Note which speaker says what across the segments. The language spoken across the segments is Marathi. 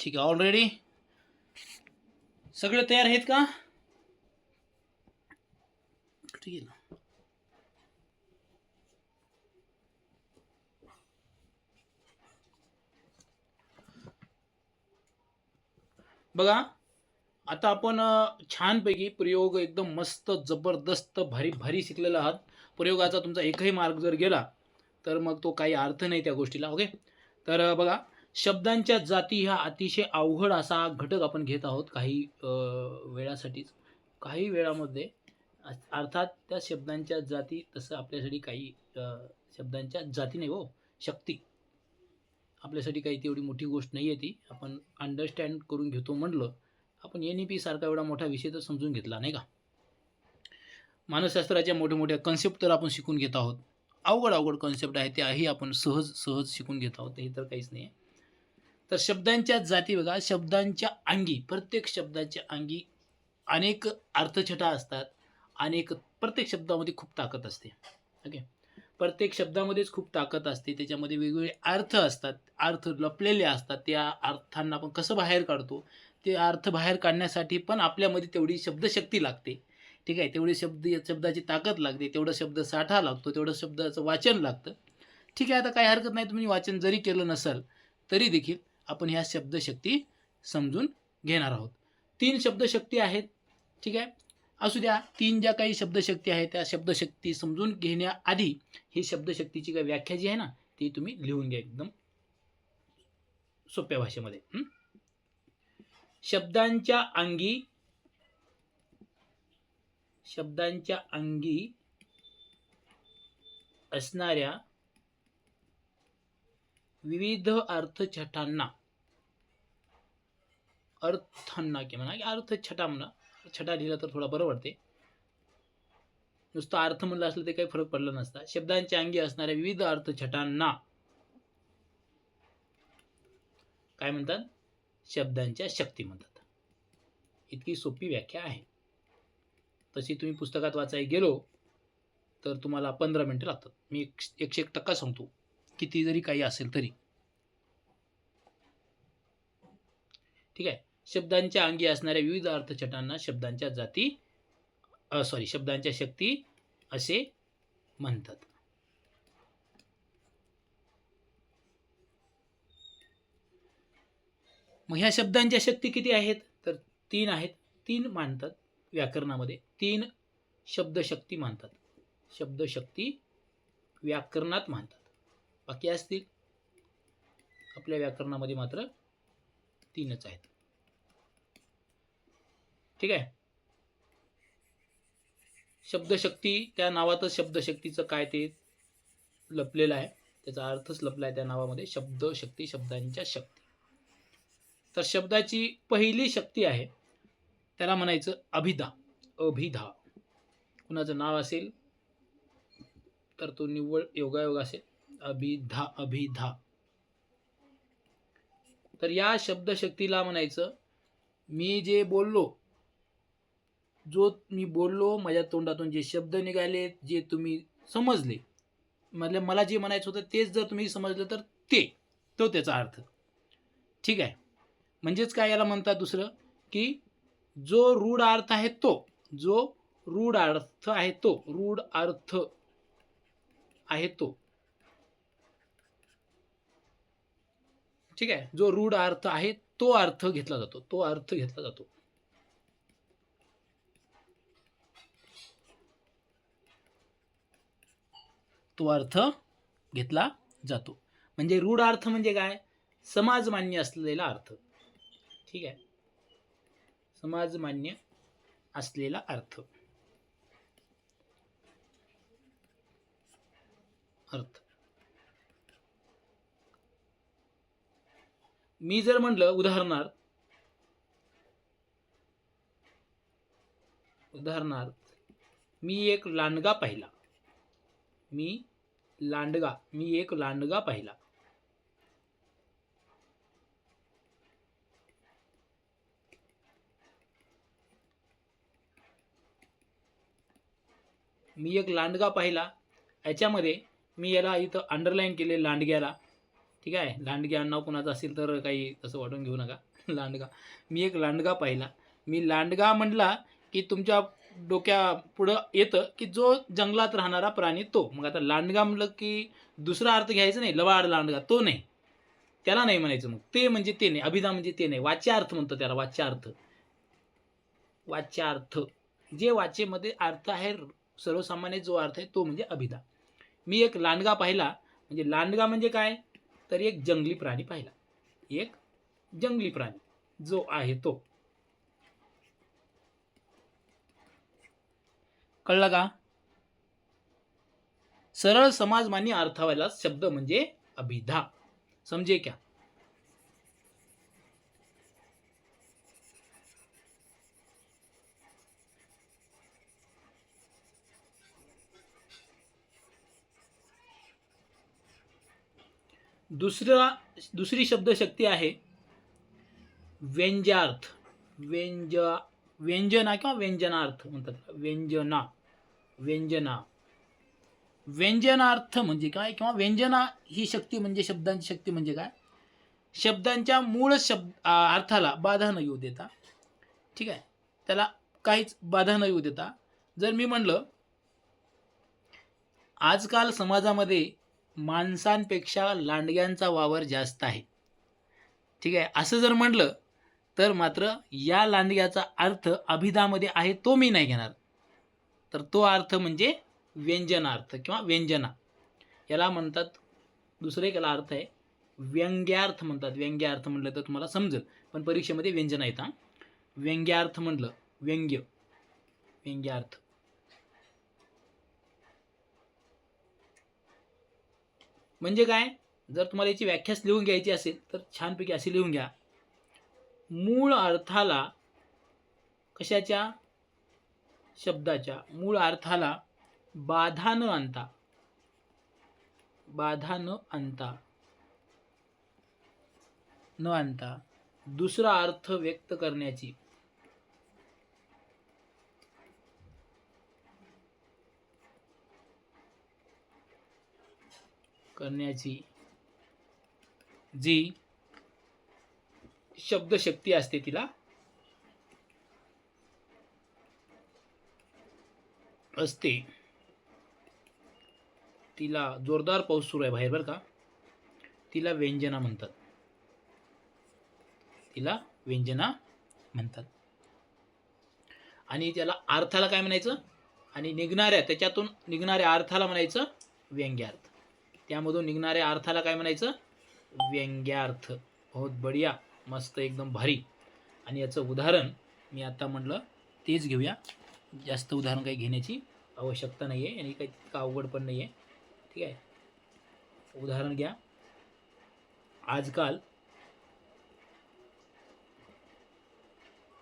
Speaker 1: ठीक आहे ऑलरेडी सगळे तयार आहेत का? ठीक आहे ना. बघा आता आपण छानपैकी प्रयोग एकदम मस्त जबरदस्त भारी भारी शिकलेला आहात. प्रयोगाचा तुमचा एकही मार्ग जर गेला तर मग तो काही अर्थ नाही त्या गोष्टीला ओके तर बघा शब्दांच्या जाती ह्या अतिशय अवघड असा घटक आपण घेत आहोत काही वेळासाठीच. काही वेळामध्ये अर्थात त्या शब्दांच्या जाती तसं आपल्यासाठी काही शब्दांच्या जाती नाही हो शक्ती. आपल्यासाठी काही तेवढी मोठी गोष्ट नाही आहे ती. आपण अंडरस्टँड करून घेतो म्हटलं आपण एन ई पी सारखा एवढा मोठा विषय तर समजून घेतला नाही का? मानसशास्त्राच्या मोठ्या मोठ्या कन्सेप्ट तर आपण शिकून घेत आहोत. अवघड अवघड कन्सेप्ट आहे त्याही आपण सहज सहज शिकून घेत आहोत हे तर काहीच नाही आहे तर शब्दांच्या जाती बघा शब्दांच्या अंगी प्रत्येक शब्दाच्या अंगी अनेक अर्थछटा असतात अनेक प्रत्येक शब्दामध्ये खूप ताकद असते. ओके प्रत्येक शब्दामध्येच खूप ताकद असते त्याच्यामध्ये वेगवेगळे अर्थ असतात अर्थ लपलेले असतात त्या अर्थांना आपण कसं बाहेर काढतो ते अर्थ बाहेर काढण्यासाठी पण आपल्यामध्ये तेवढी शब्दशक्ती लागते. ठीक आहे? तेवढी शब्द शब्दाची ताकद लागते तेवढं शब्द साठा लागतो तेवढं शब्दाचं वाचन लागतं. ठीक आहे? आता काही हरकत नाही तुम्ही वाचन जरी केलं नसेल तरी देखील आपण ह्या शब्दशक्ती समजून घेणार आहोत. तीन शब्दशक्ती आहेत. ठीक आहे? असू द्या तीन ज्या काही शब्दशक्ती आहेत त्या शब्दशक्ती समजून घेण्याआधी ही शब्दशक्तीची काही व्याख्या जी आहे ना ती तुम्ही लिहून घ्या एकदम सोप्या भाषेमध्ये. शब्दांच्या अंगी शब्दांच्या अंगी असणाऱ्या विविध अर्थछटांना अर्थांना की म्हणा की अर्थछटा म्हणा. छटा लिहिला तर थोडा बरं वाटते नुसतं अर्थ म्हणलं असलं ते काही फरक पडला नसता. शब्दांच्या अंगी असणाऱ्या विविध अर्थछटांना काय म्हणतात? शब्दांच्या शक्ती म्हणतात. इतकी सोपी व्याख्या आहे. तशी तुम्ही पुस्तकात वाचायला गेलो तर तुम्हाला पंधरा मिनटं लागतात. मी एक एकशे एक टक्का सांगतो. किती जरी काही असेल तरी. ठीक आहे? शब्दांच्या अंगी असणाऱ्या विविध अर्थछटांना शब्दांच्या जाती सॉरी शब्दांच्या शक्ती असे म्हणतात. मग ह्या शब्दांच्या शक्ती किती आहेत? तर तीन आहेत. तीन मानतात व्याकरणामध्ये. तीन शब्दशक्ती मानतात. शब्दशक्ती व्याकरणात मानतात. बाकी असतील? आपल्या व्याकरणामध्ये मात्र तीनच आहेत. ठीक आहे? शब्दशक्ती त्या नावातच शब्दशक्तीचं काय ते लपलेलं आहे. त्याचा अर्थच लपला आहे त्या नावामध्ये. शब्दशक्ती शब्दांच्या शक्ती. तर शब्दाची पहिली शक्ती आहे त्याला म्हणायचं अभिधा. अभिधा. कुणाचं नाव असेल तर तो निव्वळ योगायोग असेल. अभिधा अभिधा. तर या शब्दशक्तीला म्हणायचं मी जे बोललो जो मी बोललो माझ्या तोंडातून जे शब्द निघाले जे तुम्ही समजले म्हणजे मला जे म्हणायचं होतं तेच जर तुम्ही समजलं तर ते तो त्याचा अर्थ. ठीक आहे? म्हणजेच काय याला म्हणतात दुसरं? की जो रूढ अर्थ आहे तो जो रूढ अर्थ आहे तो रूढ अर्थ आहे तो. ठीक आहे? जो रूढ अर्थ आहे तो अर्थ घेतला जातो तो अर्थ घेतला जातो. तो अर्थ घेतला जातो. म्हणजे रूढ अर्थ म्हणजे काय? समाजमान्य असलेला अर्थ. ठीक आहे? समाजमान्य असलेला अर्थ. अर्थ. मी जर म्हटलं उदाहरणार्थ उदाहरणार्थ मी एक लांडगा पाहिला. मी लांडगा. मी एक लांडगा पाहिला. मी एक लांडगा पाहिला. याच्यामध्ये मी याला इथं अंडरलाईन केले लांडग्याला. ठीक आहे? लांडग्या नाव कुणाचं असेल तर काही तसं वाटून घेऊ नका. लांडगा. मी एक लांडगा पाहिला. मी लांडगा म्हटला की तुमच्या डोक्या पुढं येतं की जो जंगलात राहणारा प्राणी तो. मग आता लांडगा म्हणलं की दुसरा अर्थ घ्यायचा नाही लवाड लांडगा तो नाही. त्याला नाही म्हणायचं मग. ते म्हणजे ते नाही अभिधा म्हणजे ते नाही. वाच्यार्थ म्हणतो त्याला वाच्यार्थ वाच्यार्थ जे वाचेमध्ये अर्थ आहे सर्वसामान्य जो अर्थ आहे तो म्हणजे अभिधा. मी एक लांडगा पाहिला म्हणजे लांडगा म्हणजे काय? तर एक जंगली प्राणी पाहिला. एक जंगली प्राणी जो आहे तो. कळलं का? सरळ समाजमान्य अर्थावाला शब्द म्हणजे अभिधा. समजे क्या? दुसरा, दुसरी शब्दशक्ती आहे व्यंजार्थ व्यंज, व्यंजना किंवा व्यंजनार्थ म्हणतात. व्यंजना. व्यंजना. व्यंजनार्थ म्हणजे काय किंवा व्यंजना ही शक्ती म्हणजे शब्दांची शक्ती म्हणजे काय? शब्दांच्या मूळ शब्द अर्थाला बाधा न येऊ देता. ठीक आहे? त्याला काहीच बाधा न येऊ देता. जर मी म्हणलं आजकाल समाजामध्ये माणसांपेक्षा लांडग्यांचा वावर जास्त आहे. ठीक आहे? असं जर म्हटलं तर मात्र या लांडग्याचा अर्थ अभिधामध्ये आहे तो मी नाही घेणार. तर तो अर्थ म्हणजे व्यंजनार्थ किंवा व्यंजना. याला म्हणतात दुसरं एक याला अर्थ आहे व्यंग्यार्थ म्हणतात. व्यंग्यार्थ म्हटलं तर तुम्हाला समजेल पण परीक्षेमध्ये व्यंजना येतं व्यंग्यार्थ म्हटलं व्यंग्य. व्यंग्यार्थ. म्हणजे काय? जर तुम्हाला याची व्याख्याच लिहून घ्यायची असेल तर छानपैकी अशी लिहून घ्या. मूळ अर्थाला कशाच्या? शब्दाच्या मूळ अर्थाला बाधा न आणता. बाधा न आणता. न आणता. दुसरा अर्थ व्यक्त करण्याची. करण्याची. जी शब्दशक्ती असते तिला असते. तिला जोरदार पाऊस सुरू आहे बाहेर बरं का. तिला व्यंजना म्हणतात. तिला व्यंजना म्हणतात. आणि त्याला अर्थाला काय म्हणायचं? आणि निघणाऱ्या त्याच्यातून निघणाऱ्या अर्थाला म्हणायचं व्यंग्यार्थ. त्यामधून निघणाऱ्या अर्थाला काय म्हणायचं? व्यंग्यार्थ. बहुत बढिया मस्त एकदम भारी. आणि याचं उदाहरण मी आता म्हटलं तेच घेऊया. जास्त उदाहरण काही घेण्याची आवश्यकता नाही आहे आणि काही तितकं अवघड पण नाही आहे ठीक आहे? उदाहरण घ्या. आजकाल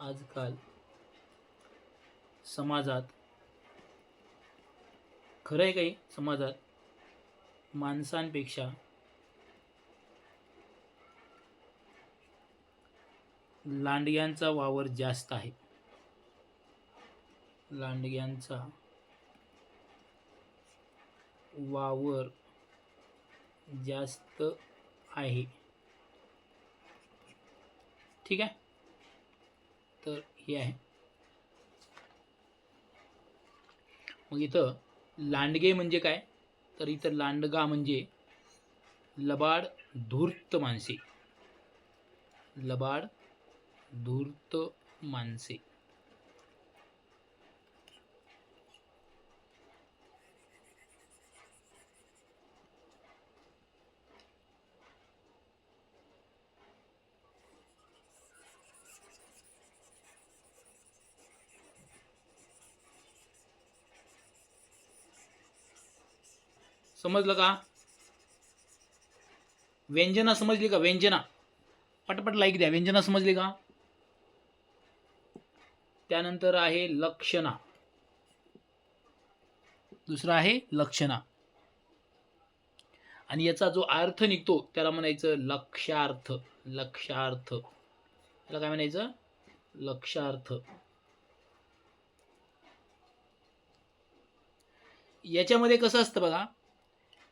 Speaker 1: आजकाल समाजात खरं आहे काही समाजात माणसांपेक्षा लांडग्यांचा वावर जास्त आहे. लांडग्यांचा वावर जास्त आहे. ठीक आहे? तर हे आहे. मग इथं लांडगे म्हणजे काय? तर इथं लांडगा म्हणजे लबाड धूर्त माणसे. लबाड धूर्त माणसे. समजलं का? व्यंजना समजली का? व्यंजना. पटपट लाईक द्या. व्यंजना समजली का? त्यानंतर आहे लक्षणा. दुसरं आहे लक्षणा. आणि याचा जो अर्थ निघतो त्याला म्हणायचं लक्षार्थ. लक्षार्थ. त्याला काय म्हणायचं? लक्षार्थ. याच्यामध्ये कसं असतं बघा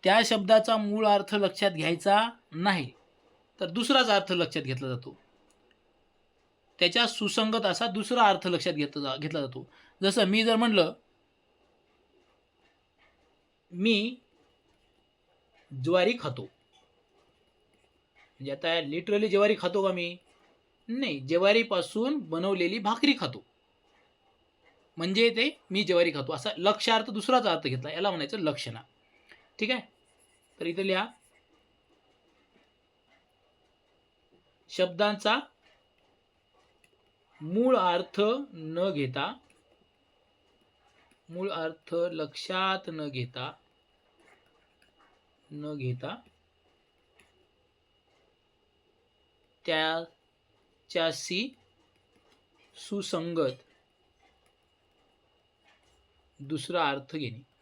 Speaker 1: त्या शब्दाचा मूळ अर्थ लक्षात घ्यायचा नाही तर दुसराच अर्थ लक्षात घेतला जातो. त्याच्या सुसंगत असा दुसरा अर्थ लक्षात घेतला घेतला जातो. जसं मी जर म्हणलं मी ज्वारी खातो. म्हणजे आता लिटरली ज्वारी खातो का मी? नाही ज्वारीपासून बनवलेली भाकरी खातो. म्हणजे ते मी ज्वारी खातो. असा लक्षार्थ दुसराच अर्थ घेतला याला म्हणायचं लक्षणा. ठीक आहे? तर इथं लिहा. शब्दांचा मूळ अर्थ न घेता मूळ अर्थ लक्षात न घेता न घेता त्याच्याशी सुसंगत दुसरा अर्थ घेणे.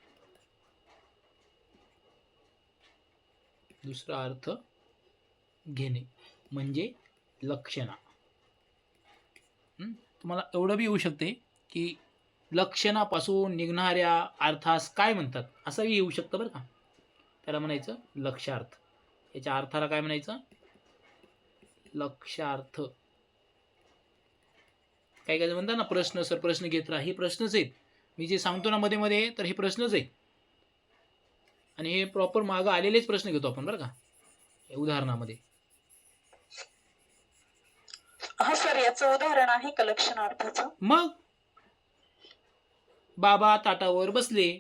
Speaker 1: दुसरा अर्थ घेणे म्हणजे लक्षणा. तुम्हाला एवढं बी येऊ शकते की लक्षणापासून निघणाऱ्या अर्थास काय म्हणतात? असंही येऊ शकतं बरं का? त्याला म्हणायचं लक्षार्थ. याच्या अर्थाला काय म्हणायचं? लक्षार्थ. काही काही म्हणतात ना प्रश्न सर प्रश्न घेत राहा हे प्रश्नच आहेत. मी जे सांगतो ना मध्ये मध्ये तर हे प्रश्नच आहेत. आणि हे प्रॉपर मागं आलेलेच प्रश्न घेतो आपण बरं का उदाहरणामध्ये.
Speaker 2: हा सर याचं उदाहरण आहे का लक्षणार्थाचं
Speaker 1: मग? बाबा ताटावर बसले.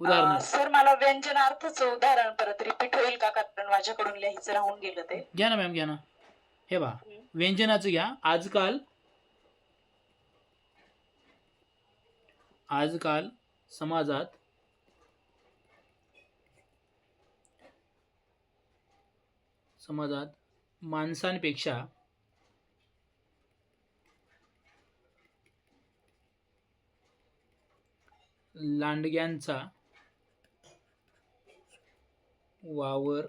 Speaker 1: उदाहरण.
Speaker 2: सर मला व्यंजनार्थाचं उदाहरण परत रिपीट होईल का? कारण माझ्याकडून लिहायचं राहून गेलं ते.
Speaker 1: घ्या ना मॅम घ्या ना. हे बा व्यंजनाचं घ्या. आजकाल आजकाल समाजात समाजात माणसांपेक्षा लांडग्यांचा वावर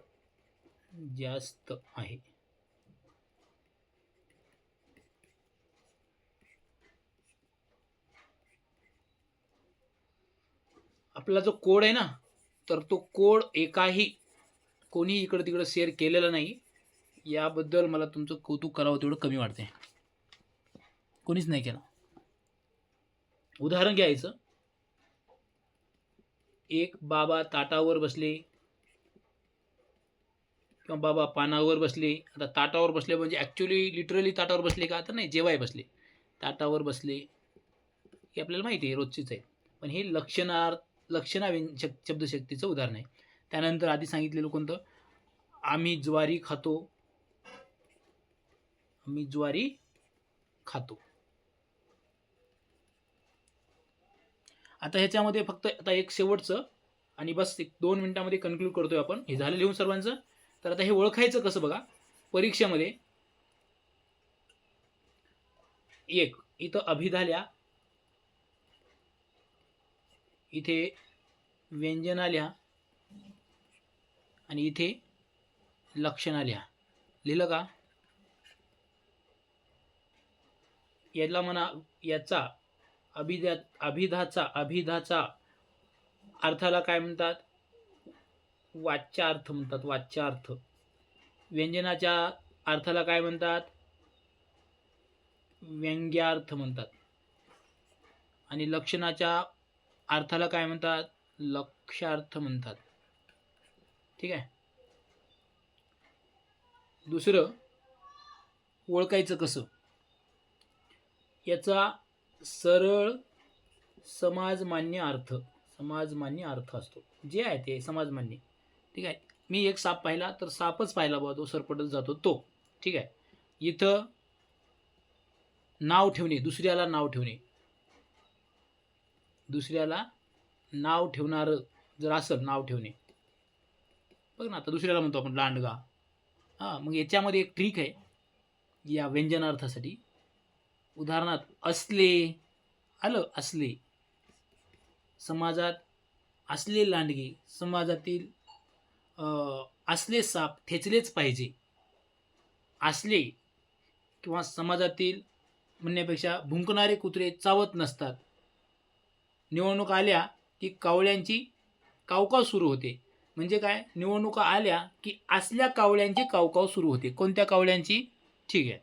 Speaker 1: जास्त आहे. आपला जो कोड आहे ना तर तो कोड एकाही कोणी इकडं तिकडं शेअर केलेलं नाही. याबद्दल मला तुमचं कौतुक करावं तेवढं कमी वाटते कोणीच नाही केलं. उदाहरण घ्यायचं. एक बाबा ताटावर बसले. किंवा बाबा पानावर बसले. आता ताटावर बसले म्हणजे ॲक्च्युली लिटरली ताटावर बसले का? तर नाही जेवाय बसले. ताटावर बसले. हे आपल्याला माहिती आहे रोजचीच आहे. पण हे लक्षणार्थ लक्षणा व्यं- शब- शब्दशक्तीचं उदाहरण आहे. त्यानंतर आधी सांगितलेलं कोणतं? आम्ही ज्वारी खातो. आम्ही ज्वारी खातो. आता ह्याच्यामध्ये फक्त आता एक शेवटचं आणि बस एक दोन मिनिटामध्ये कन्क्लूड करतोय आपण. हे झालं लिहून सर्वांचं. तर आता हे ओळखायचं कसं बघा? परीक्षेमध्ये एक इथं अभिधाल्या. इथे व्यंजना लिहा आणि इथे लक्षणा लिहा. लिहिलं का? याला म्हणा याचा अभिधा अभिधाचा अभिधाचा अर्थाला काय म्हणतात? वाच्यार्थ म्हणतात वाच्यार्थ. व्यंजनाच्या अर्थाला काय म्हणतात? व्यंग्यार्थ म्हणतात. आणि लक्षणाच्या अर्थाला काय म्हणतात? लक्षार्थ म्हणतात. ठीक आहे? दुसरं ओळखायचं कसं? याचा सरळ समाजमान्य अर्थ समाजमान्य अर्थ असतो. जे आहे ते समाजमान्य. ठीक आहे? मी एक साप पाहिला तर सापच पाहिला बा तो सरपटत जातो. तो. ठीक आहे? इथं नाव ठेवणे दुसऱ्याला नाव ठेवणे. दुसऱ्याला नाव ठेवणारं जर असेल नाव ठेवणे. बघ ना आता दुसऱ्याला म्हणतो आपण लांडगा. हां मग याच्यामध्ये एक ट्रिक आहे या व्यंजनार्थासाठी. उदाहरणार्थ असले आलं असले. समाजात असले लांडगे समाजातील अं, असले साप ठेचलेच पाहिजे. असले किंवा समाजातील म्हणण्यापेक्षा भुंकणारे कुत्रे चावत नसतात. निवडणूक आल्या की कावळ्यांची कावकाव सुरू होते. म्हणजे काय? निवडणुका आल्या की असल्या कावळ्यांची कावकाव सुरू होते. कोणत्या कावळ्यांची? ठीक आहे.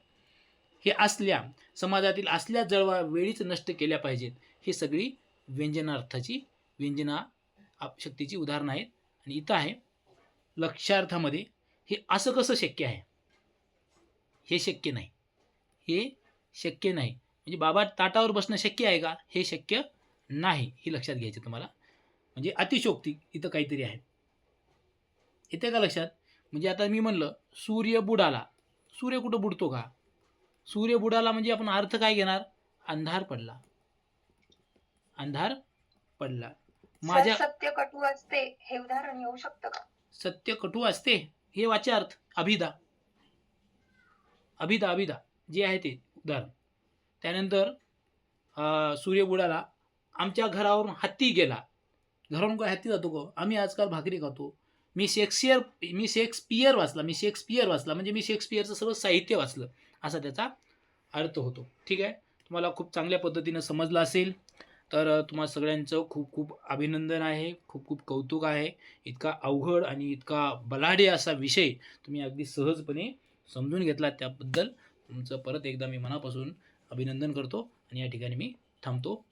Speaker 1: हे असल्या समाजातील असल्या जळवा वेळीच नष्ट केल्या पाहिजेत. ही सगळी व्यंजनार्थाची व्यंजना आप- शक्तीची उदाहरणं आहेत. आणि इथं आहे लक्षार्थामध्ये हे असं कसं शक्य आहे? हे शक्य नाही. हे शक्य नाही. म्हणजे बाबा ताटावर बसणं शक्य आहे का? हे शक्य नाही. हे लक्षात घ्यायचं तुम्हाला. म्हणजे अतिशोक्ती इथं काहीतरी आहे. येते का लक्षात? म्हणजे आता मी म्हणलं सूर्य बुडाला. सूर्य कुठं बुडतो का? सूर्य बुडाला म्हणजे आपण अर्थ काय घेणार? अंधार पडला. अंधार पडला. माझ्या
Speaker 3: सत्य कटू असते हे उदाहरण येऊ शकतं का?
Speaker 1: सत्य कटू असते हे वाच्यार्थ अभिदा. अभिदा अभिदा. जे आहे ते उदाहरण. त्यानंतर सूर्य बुडाला. आमच्या घरावरून हत्ती गेला. घरावरून काय हत्ती जातो का आम्ही आजकाल भाकरी खातो. मी शेक्सपियर मी शेक्सपियर वाचला मी शेक्सपियर वाचला. म्हणजे मी शेक्सपियरचं सर्व साहित्य वाचलं. असा त्याचा अर्थ होतो. ठीक आहे? तुम्हाला खूप चांगल्या पद्धतीनं समजलं असेल. तर तुम्हाला तुम्हा सगळ्यांचं खूप खूप अभिनंदन आहे. खूप खूप कौतुक आहे. इतका अवघड आणि इतका बलाढ्य असा विषय तुम्ही अगदी सहजपणे समजून घेतला त्याबद्दल तुमचं परत एकदा मी मनापासून अभिनंदन करतो. आणि या ठिकाणी मी थांबतो.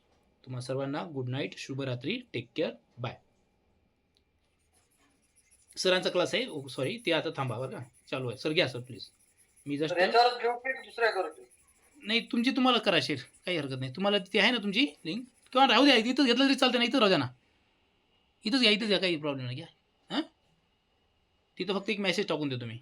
Speaker 1: तुम्हा सर्वांना गुड नाईट शुभरात्री. Take care. बाय. सरांचा क्लास आहे. सॉरी ते आता थांबा बरं का? चालू आहे. सर घ्या सर प्लीज मी जस्ट
Speaker 4: तर याच्यावर घेऊ की दुसऱ्या करू की?
Speaker 1: नाही तुमची तुम्हाला करा शेअर काही हरकत नाही. तुम्हाला ती आहे ना तुमची लिंक किंवा राहू द्या इथं घेतलं तरी चालतं नाही इथं राहू द्या ना. इथंच घ्या इथंच घ्या काही प्रॉब्लेम नाही. घ्या. हां? तिथं फक्त एक मेसेज टाकून देतो मी.